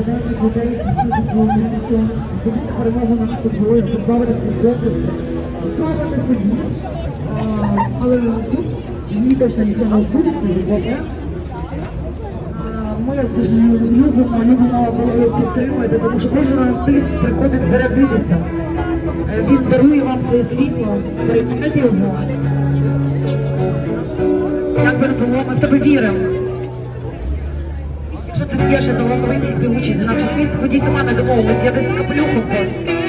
деяких людей що здобути перемогу над собою, позбавити свободи, ставити собі. Але тут її точно ніхто не осудить, не. Ми вас любимо, любимо, коли ви підтримуєте, тому що кожен артист приходить зарядитися. Е, Він дарує вам своє світло, приймете його. Як би не було, ми в тебе віримо якщо ти п'єш і талановитість, співучість, значить міст ходіть до мене домовимось, я десь скоплю когось.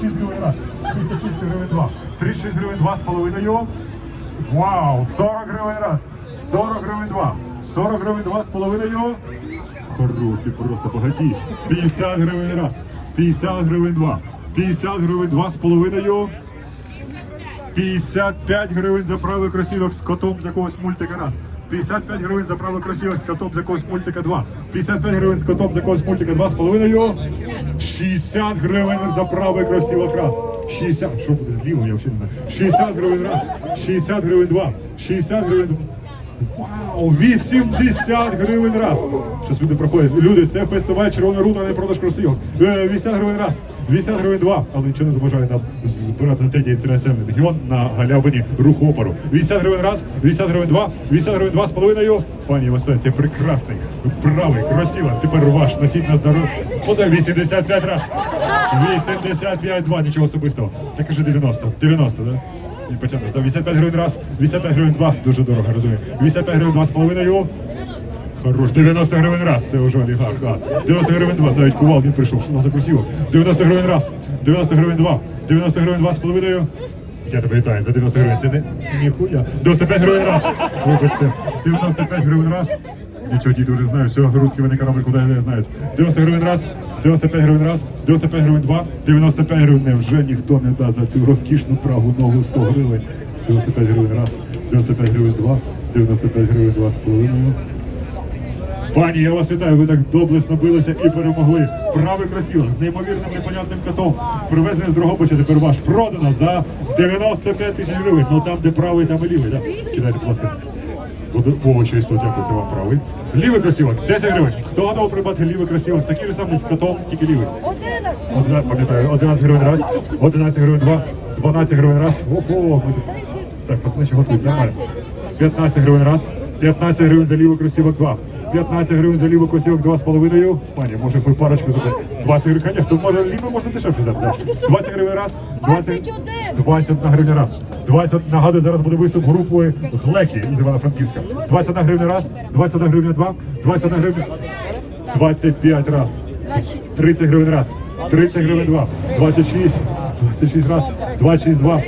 36 гривень раз, 36 гривень два, 36 гривень два з половиною. Вау! 40 гривень раз, 40 гривень два, 40 гривень два з половиною. Хорош, просто багатій. 50 гривень раз, 50 гривень два, 50 гривень два з половиною. 55 гривень за правий кросівок з котом з якогось мультика раз. 55 гривень за правий кросівок з котом з якогось мультика 2. 55 гривень з котом з якогось мультика 2 з половиною. 60 гривень за правий кросівок раз. 60, що буде зліва, я взагалі не знаю. 60 гривень раз. 60 гривень 2. 60 гривень Вау! 80 гривень раз! Щось люди проходять. Люди, це фестиваль Червона рута, не продаж кросівок. Е, 80 гривень раз, 80 гривень два. Але нічого не заважає нам збирати на третій інтернаціональний регіон на галявині руху опору. 80 гривень раз, 80 гривень два, 80 гривень два з половиною. Пані Василь, це прекрасний, правий, красивий. Тепер ваш носіть на здоров'я. Подай 85 раз. 85 два, нічого особистого. Так каже 90. 90, да? І почнемо. Там 85 гривень раз, 85 гривень два, дуже дорого, розумію. 85 гривень два з половиною. Хорош, 90 гривень раз, це вже олігарх. А, 90 гривень два, навіть кувал він прийшов, що нам запросив. 90 гривень раз, 90 гривень два, 90 гривень два з половиною. Я тебе вітаю за 90 гривень, це не ніхуя. 95 гривень раз, вибачте, 95 гривень раз. Нічого діти вже знають, все, русські вони корабль куди не знають. 90 гривень раз, 95 гривень раз, 95 гривень два, 95 гривень невже ніхто не дасть за цю розкішну праву ногу 100 гривень. 95 гривень раз, 95 гривень два, 95 гривень два з половиною. Пані, я вас вітаю, ви так доблесно билися і перемогли. Правий кросівок з неймовірним непонятним котом. Привезений з Дрогобича, тепер ваш продано за 95 тисяч гривень. Ну там, де правий, там і лівий. Да? Кидайте, будь ласка. О, що істот, дякую, це вам правий. Лівий кросівок, 10 гривень. Хто готовий придбати лівий кросівок? Такий же самий з котом, тільки лівий. 11, пам'ятаю, 11 гривень раз, 11 гривень два, 12 гривень раз. Ого, так, пацани, ще готують, нормально. 15 гривень раз, 15 гривень за лівий кросівок 2, 15 гривень за лівий кросівок 2 з половиною. Пані, може ви парочку за 20 гривень, конечно, може лівий можна дешевше взяти. да. 20 гривень раз, 20, 21 гривня раз. 20, нагадую, зараз буде виступ групи Глеки з Івано-Франківська. 21 гривня раз, 21 гривня 2, 21 гривня, 25 раз. 30 гривень раз, 30 гривень 2, 26, 26 раз, 26 2,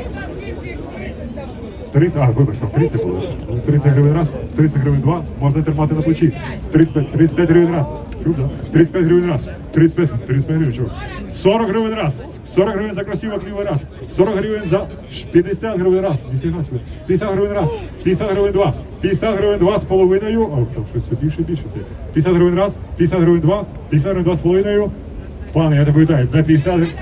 30, а, вибачте, 30 було. 30 гривень раз, 30 гривень два, можна тримати на плечі. 35, 35 гривень раз, Чув, да? 35 гривень раз. 35, 35 гривень, чув. 40 гривень раз. 40 гривень за кросівок лівий раз. 40 гривень за 50 гривень раз. Ніфіга собі. 50 гривень раз. 50 гривень два. 50 гривень два з половиною. Ох, там щось все більше і більше стає. 50 гривень раз. 50 гривень два. 50 гривень два з половиною. Пане, я тебе вітаю. За 50 гривень.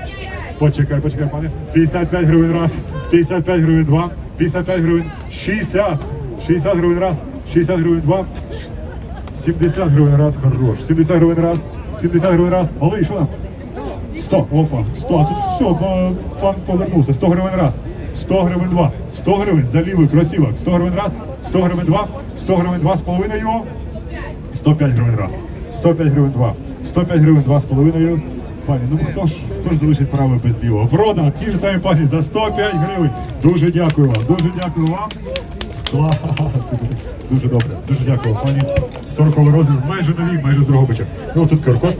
Почекай, почекай, пане. 55 гривень раз, 55 гривень два, 55 гривень 60, 60 гривень раз, 60 гривень два, 70 гривень раз, хорош. 70 гривень раз, 70 гривень раз. Малий, що там? 100, опа, 100, а тут все, пан повернувся. 100 гривень раз, 100 гривень два, 100 гривень за лівий кросівок, 100 гривень раз, 100 гривень два, 100 гривень два з половиною, 105 гривень раз, 105 гривень два, 105 гривень два з половиною. Пані, ну хто ж хто ж залишить право без лівого? Продано, ті ж самі пані за 105 гривень. Дуже дякую вам, дуже дякую вам. Клас, дуже добре, дуже дякую, пані. 40 розмір, майже нові, майже з Дрогобича. Ну тут QR-код.